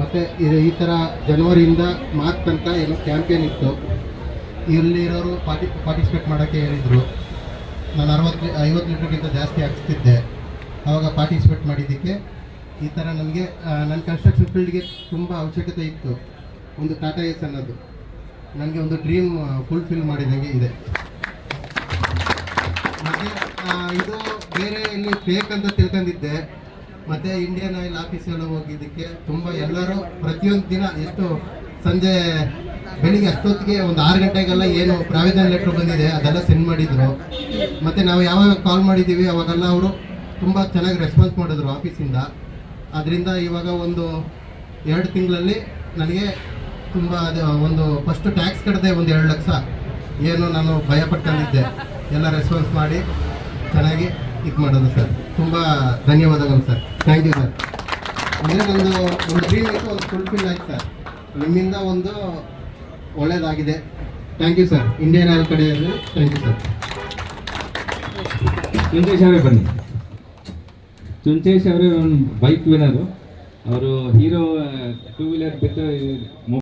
ಮತ್ತು ಇದು ಈ ಥರ ಜನವರಿಯಿಂದ ಮಾರ್ಚ್ ತನಕ ಏನು ಕ್ಯಾಂಪೇನ್ ಇತ್ತು. ಇಲ್ಲಿರೋರು ಪಾರ್ಟಿ ಪಾರ್ಟಿಸಿಪೇಟ್ ಮಾಡೋಕ್ಕೆ ಹೇಳಿದರು. ನಾನು ಅರವತ್ತು ಐವತ್ತು ಲೀಟ್ರಿಗಿಂತ ಜಾಸ್ತಿ ಹಾಕ್ಸ್ತಿದ್ದೆ. ಆವಾಗ ಪಾರ್ಟಿಸಿಪೇಟ್ ಮಾಡಿದ್ದಕ್ಕೆ. ಈ ಥರ ನನಗೆ ನನ್ನ ಕನ್ಸ್ಟ್ರಕ್ಷನ್ ಫೀಲ್ಡ್ಗೆ ತುಂಬ ಅವಶ್ಯಕತೆ ಇತ್ತು. ಒಂದು ಟಾಟಾ ಎಸ್ ಅನ್ನೋದು. ನನಗೆ ಒಂದು ಡ್ರೀಮ್ ಫುಲ್ಫಿಲ್ ಮಾಡಿದಂಗೆ ಇದೆ. ಮತ್ತು ಇದು ಬೇರೆ ಇಲ್ಲಿ ಫೇಕ್ ಅಂತ ತಿಳ್ಕೊಂಡಿದ್ದೆ. ಮತ್ತೆ ಇಂಡಿಯನ್ ಆಯಿಲ್ ಆಫೀಸಲ್ಲಿ ಹೋಗಿದ್ದಕ್ಕೆ ತುಂಬ ಎಲ್ಲರೂ ಪ್ರತಿಯೊಂದು ದಿನ ಎಷ್ಟು ಸಂಜೆ ಬೆಳಿಗ್ಗೆ ಅಷ್ಟೊತ್ತಿಗೆ ಒಂದು ಆರು ಗಂಟೆಗೆಲ್ಲ ಏನು ಪ್ರಾವಿಧಾನ ಲೆಟ್ರ್ ಬಂದಿದೆ, ಅದೆಲ್ಲ ಸೆಂಡ್ ಮಾಡಿದ್ರು. ಮತ್ತೆ ನಾವು ಯಾವಾಗ ಕಾಲ್ ಮಾಡಿದ್ದೀವಿ, ಅವಾಗೆಲ್ಲ ಅವರು ತುಂಬ ಚೆನ್ನಾಗಿ ರೆಸ್ಪಾನ್ಸ್ ಮಾಡಿದ್ರು ಆಫೀಸಿಂದ ಅದರಿಂದ ಇವಾಗ ಒಂದು ಎರಡು ತಿಂಗಳಲ್ಲಿ ನನಗೆ ತುಂಬ ಒಂದು ಫಸ್ಟ್ ಟ್ಯಾಕ್ಸ್ ಕಟ್ಟದೆ ಒಂದು ಎರಡು ಲಕ್ಷ. ಏನು ನಾನು ಭಯಪಟ್ಕೊಂಡಿದ್ದೆ. ಎಲ್ಲ ರೆಸ್ಪಾನ್ಸ್ ಮಾಡಿ ಚೆನ್ನಾಗಿ ಇದು ಮಾಡೋದು ಸರ್. ತುಂಬ ಧನ್ಯವಾದಗಳು ಸರ್. Thank you sir. ಅಂದರೆ ನಂದು ಒಂದು ಡ್ರೀಮ್ ಆಯಿತು ಒಂದು ಫುಲ್ಫಿಲ್ ಆಯ್ತು ಸರ್. ನಿಮ್ಮಿಂದ ಒಂದು ಒಳ್ಳೆಯದಾಗಿದೆ thank you sir. Indian oil ಕಡೆಯಲ್ಲಿ ಥ್ಯಾಂಕ್ ಯು ಸರ್. ಚುಂಚೇಶ್ ಅವರೇ ಬನ್ನಿ. ಚುಂಚೇಶ್ ಅವರೇ ಒಂದು ಬೈಕ್ ವಿನರು ಅವರು ಹೀರೋ ಟೂ ವೀಲರ್ ಬಿಟ್ಟು